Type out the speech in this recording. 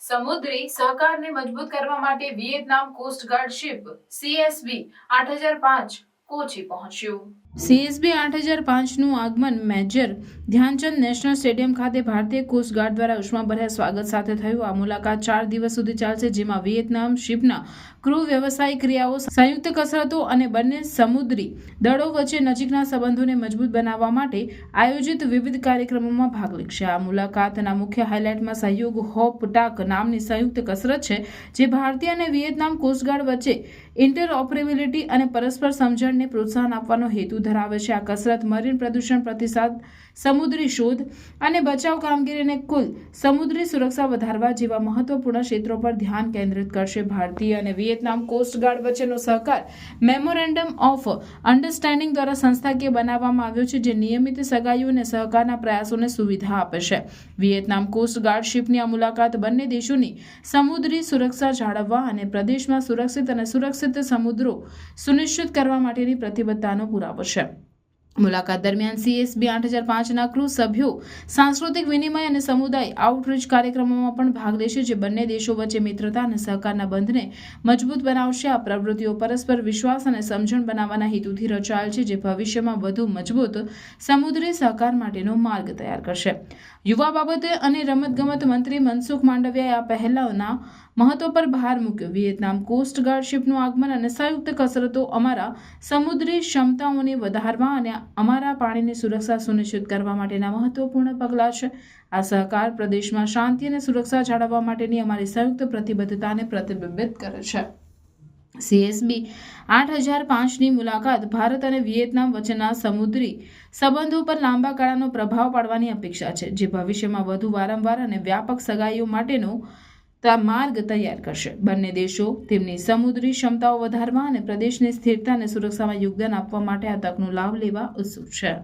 સમુદ્રી સહકારને મજબૂત કરવા માટે વિયેતનામ કોસ્ટગાર્ડ શિપ સીએસબી આઠ હજાર પાંચ કોચી પહોંચ્યું. સીએસબી આઠ હજાર પાંચનું આગમન મેજર. ધ્યાનચંદ નેશનલ સ્ટેડિયમ ખાતે ભારતીય કોસ્ટગાર્ડ દ્વારા ઉષ્માભર્યા સ્વાગત સાથે થયું. આ મુલાકાત ચાર દિવસ સુધી ચાલશે, જેમાં વિયેતનામ, શિપના ક્રૂ વ્યવસાયિક ક્રિયાઓ, સંયુક્ત કસરતો અને બંને સમુદ્રી દળો વચ્ચે નજીકના સંબંધોને મજબૂત બનાવવા માટે આયોજિત વિવિધ કાર્યક્રમોમાં ભાગ લેશે. આ મુલાકાતના મુખ્ય હાઇલાઇટમાં સહયોગ હોપ ટાક નામની સંયુક્ત કસરત છે, જે ભારતીય અને વિયેતનામ કોસ્ટગાર્ડ વચ્ચે ઇન્ટરઓપરેબિલિટી અને પરસ્પર સમજણને પ્રોત્સાહન આપવાનો હેતુ ધરાવે છે. આ કસરત મરીન પ્રદૂષણ પ્રતિસાદ, સમુદ્રી શોધ અને બચાવ કામગીરીને કુલ સમુદ્રી સુરક્ષા વધારવા જેવા મહત્વપૂર્ણ ક્ષેત્રો પર ધ્યાન કેન્દ્રિત કરશે ભારતીય અને વિયેતનામ કોસ્ટગાર્ડ વચ્ચેનો સહકાર મેમોરેન્ડમ ઓફ અન્ડરસ્ટેન્ડિંગ દ્વારા સંસ્થાકીય બનાવવામાં આવ્યો છે, જે નિયમિત સગાઈઓ અને સહકારના પ્રયાસોને સુવિધા આપે છે. વિયેતનામ કોસ્ટગાર્ડ શિપની આ મુલાકાત બંને દેશોની સમુદ્રી સુરક્ષા જાળવવા અને પ્રદેશમાં સુરક્ષિત અને સુરક્ષિત સમુદ્રો સુનિશ્ચિત કરવા માટેની પ્રતિબદ્ધતાનો પુરાવો છે. się. મુલાકાત દરમિયાન સીએસબી આઠ હજાર પાંચના ક્રૂ સભ્યો સાંસ્કૃતિક વિનિમય અને સમુદાય આઉટરીચ કાર્યક્રમોમાં પણ ભાગ લેશે, જે બંને દેશો વચ્ચે મિત્રતા અને સહકારના બંધને મજબૂત બનાવશે. આ પ્રવૃત્તિઓ પરસ્પર વિશ્વાસ અને સમજણ બનાવવાના હેતુથી રચાયેલ છે, જે ભવિષ્યમાં વધુ મજબૂત, સમુદ્રી સહકાર માટેનો માર્ગ તૈયાર કરશે. યુવા બાબતે અને રમતગમત મંત્રી મનસુખ માંડવિયાએ આ પહેલાના મહત્વ પર ભાર મૂક્યો. વિયેતનામ કોસ્ટગાર્ડ શિપનું આગમન અને સંયુક્ત કસરતો અમારા સમુદ્રી ક્ષમતાઓને વધારવા અને અમારા પાણીની સુરક્ષા સુનિશ્ચિત કરવા માટેના મહત્વપૂર્ણ પગલાં છે. આ સહકાર પ્રદેશમાં શાંતિ અને સુરક્ષા જાળવવા માટેની અમારી સંયુક્ત પ્રતિબદ્ધતાને પ્રતિબિંબિત કરે છે. સીએસબી આઠ હજાર પાંચની મુલાકાત ભારત અને વિયેતનામ વચ્ચેના સમુદ્રી સંબંધો પર લાંબા ગાળાનો પ્રભાવ પાડવાની અપેક્ષા છે, જે ભવિષ્યમાં વધુ વારંવાર અને વ્યાપક સગાઈઓ માટેનો તા માર્ગ તૈયાર કરશે. બંને દેશો તેમની સમુદ્રી ક્ષમતાઓ વધારવા અને પ્રદેશની સ્થિરતા અને સુરક્ષામાં યોગદાન આપવા માટે આ તકનો લાભ લેવા ઉત્સુક છે.